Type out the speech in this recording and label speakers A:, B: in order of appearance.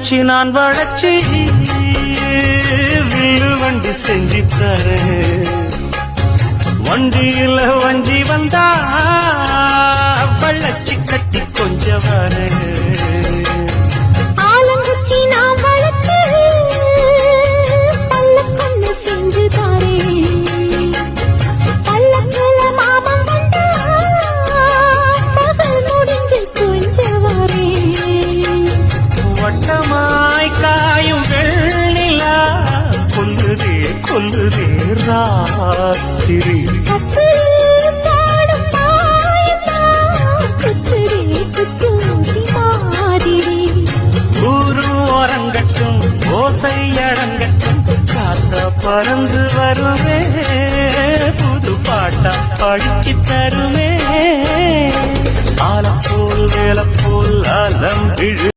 A: வச்சு நான் வளைச்சு வில்லு வண்டி செஞ்சு தரேன். வண்டியில வஞ்சி வந்தா வள்ளச்சி கட்டி கொஞ்சம் வரேன். கொல்லுதே ராத்திரி
B: கப்பலில்
A: ஓரங்கட்டும் ஓசை அடங்கட்டும் காத்த பறந்து வருமே. புது பாட்டா படிச்சு தருமே. ஆலப்போல் வேலப்போல் அலம் இழு